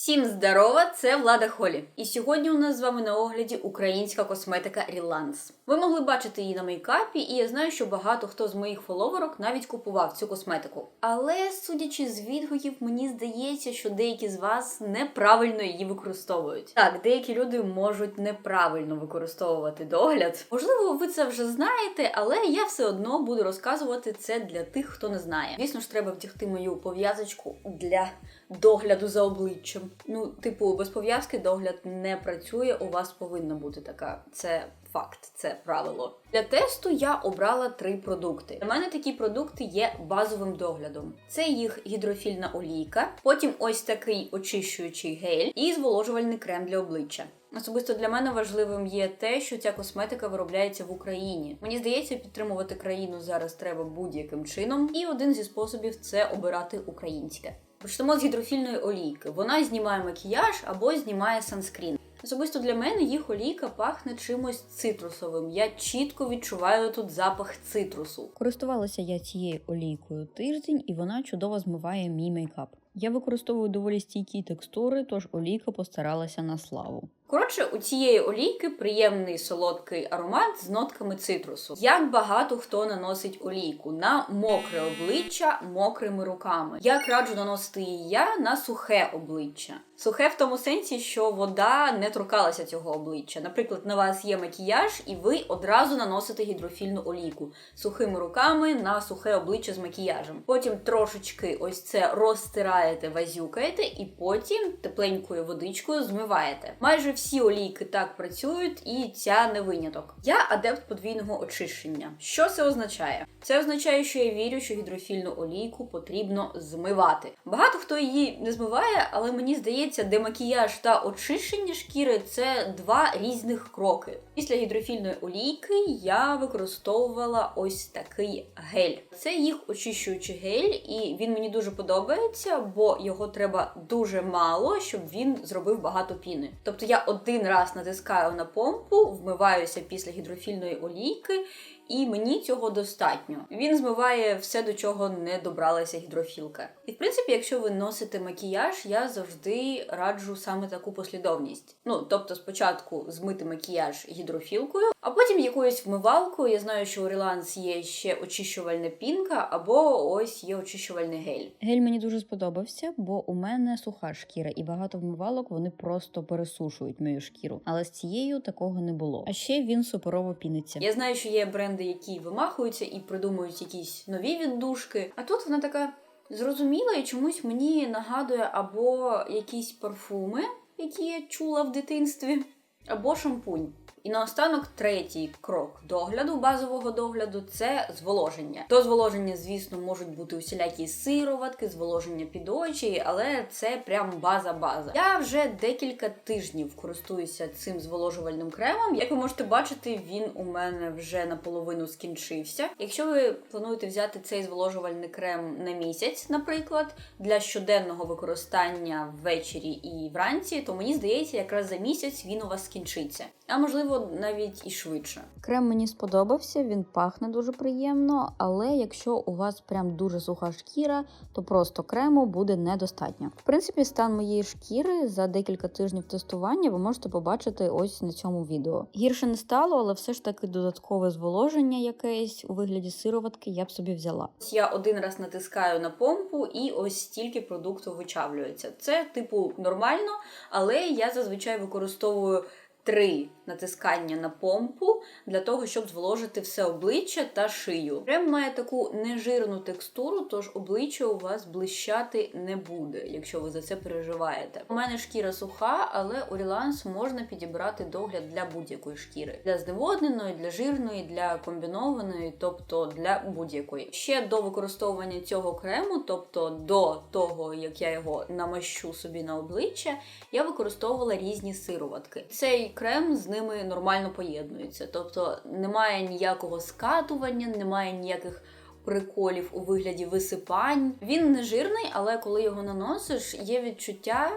Всім здорова! Це Влада Холі. І сьогодні у нас з вами на огляді українська косметика Relance. Ви могли бачити її на мейкапі, і я знаю, що багато хто з моїх фоловерок навіть купував цю косметику. Але судячи з відгуків, мені здається, що деякі з вас неправильно її використовують. Так, деякі люди можуть неправильно використовувати догляд. Можливо, ви це вже знаєте, але я все одно буду розказувати це для тих, хто не знає. Звісно ж, треба втягти мою пов'язочку для догляду за обличчям. Ну, типу, без пов'язки догляд не працює. У вас повинна бути така. Це факт, це правило. Для тесту я обрала три продукти. Для мене такі продукти є базовим доглядом. Це їх гідрофільна олійка, потім ось такий очищуючий гель і зволожувальний крем для обличчя. Особисто для мене важливим є те, що ця косметика виробляється в Україні. Мені здається, підтримувати країну зараз треба будь-яким чином, і один зі способів це обирати українське. Почнемо з гідрофільної олійки. Вона знімає макіяж або знімає санскрін. Особисто для мене їх олійка пахне чимось цитрусовим. Я чітко відчуваю тут запах цитрусу. Користувалася я цією олійкою тиждень, і вона чудово змиває мій мейкап. Я використовую доволі стійкі текстури, тож олійка постаралася на славу. Коротше, у цієї олійки приємний солодкий аромат з нотками цитрусу. Як багато хто наносить олійку на мокре обличчя мокрими руками. Як раджу наносити її я на сухе обличчя. Сухе в тому сенсі, що вода не торкалася цього обличчя. Наприклад, на вас є макіяж, і ви одразу наносите гідрофільну олійку сухими руками на сухе обличчя з макіяжем. Потім трошечки ось це розтираєте, вазюкаєте, і потім тепленькою водичкою змиваєте. Майже всі олійки так працюють, і ця не виняток. Я адепт подвійного очищення. Що це означає? Це означає, що я вірю, що гідрофільну олійку потрібно змивати. Багато хто її не змиває, але мені здається, демакіяж та очищення шкіри це два різних кроки. Після гідрофільної олійки я використовувала ось такий гель. Це їх очищуючий гель, і він мені дуже подобається, бо його треба дуже мало, щоб він зробив багато піни. Тобто я один раз натискаю на помпу, вмиваюся після гідрофільної олійки. І мені цього достатньо. Він змиває все, до чого не добралася гідрофілка. І в принципі, якщо ви носите макіяж, я завжди раджу саме таку послідовність. Ну, тобто, спочатку змити макіяж гідрофілкою, а потім якоюсь вмивалкою. Я знаю, що у Relance є ще очищувальна пінка, або ось є очищувальний гель. Гель мені дуже сподобався, бо у мене суха шкіра, і багато вмивалок вони просто пересушують мою шкіру. Але з цією такого не було. А ще він суперово піниться. Я знаю, що є бренди, які вимахуються і придумують якісь нові віддушки. А тут вона така зрозуміла і чомусь мені нагадує або якісь парфуми, які я чула в дитинстві, або шампунь. І наостанок третій крок догляду, базового догляду це зволоження. До зволоження, звісно, можуть бути усілякі сироватки, зволоження під очі, але це прям база-база. Я вже декілька тижнів користуюся цим зволожувальним кремом. Як ви можете бачити, він у мене вже наполовину скінчився. Якщо ви плануєте взяти цей зволожувальний крем на місяць, наприклад, для щоденного використання ввечері і вранці, то мені здається, якраз за місяць він у вас скінчиться. А можливо, навіть і швидше. Крем мені сподобався, він пахне дуже приємно, але якщо у вас прям дуже суха шкіра, то просто крему буде недостатньо. В принципі, стан моєї шкіри за декілька тижнів тестування ви можете побачити ось на цьому відео. Гірше не стало, але все ж таки додаткове зволоження якесь у вигляді сироватки я б собі взяла. Я один раз натискаю на помпу, і ось стільки продукту вичавлюється. Це типу нормально, але я зазвичай використовую. Три натискання на помпу для того, щоб зволожити все обличчя та шию. Крем має таку нежирну текстуру, тож обличчя у вас блищати не буде, якщо ви за це переживаєте. У мене шкіра суха, але Relance можна підібрати догляд для будь-якої шкіри: для зневодненої, для жирної, для комбінованої, тобто для будь-якої. Ще до використовування цього крему, тобто до того, як я його намащу собі на обличчя, я використовувала різні сироватки. Цей крем з ними нормально поєднується. Тобто немає ніякого скатування, немає ніяких приколів у вигляді висипань. Він не жирний, але коли його наносиш, є відчуття.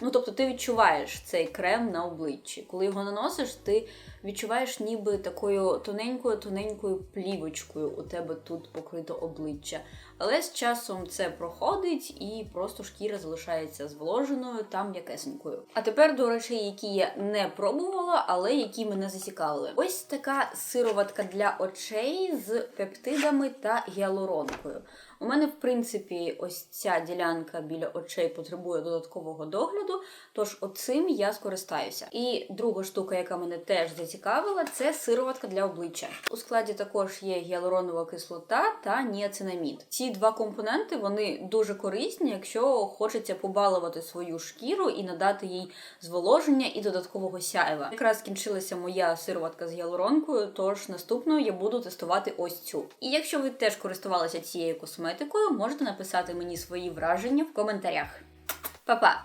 Ну, тобто, ти відчуваєш цей крем на обличчі. Коли його наносиш, ти відчуваєш ніби такою тоненькою-тоненькою плівочкою у тебе тут покрито обличчя. Але з часом це проходить і просто шкіра залишається зволоженою та м'якесенькою. А тепер до речей, які я не пробувала, але які мене зацікавили. Ось така сироватка для очей з пептидами та гіалуронкою. У мене, в принципі, ось ця ділянка біля очей потребує додаткового догляду, тож оцим я скористаюся. І друга штука, яка мене теж зацікавила, це сироватка для обличчя. У складі також є гіалуронова кислота та ніацинамід. Ці два компоненти вони дуже корисні, якщо хочеться побалувати свою шкіру і надати їй зволоження і додаткового сяйва. Якраз скінчилася моя сироватка з гіалуронкою, тож наступною я буду тестувати ось цю. І якщо ви теж користувалися цією косметикою, можете написати мені свої враження в коментарях. Па-па!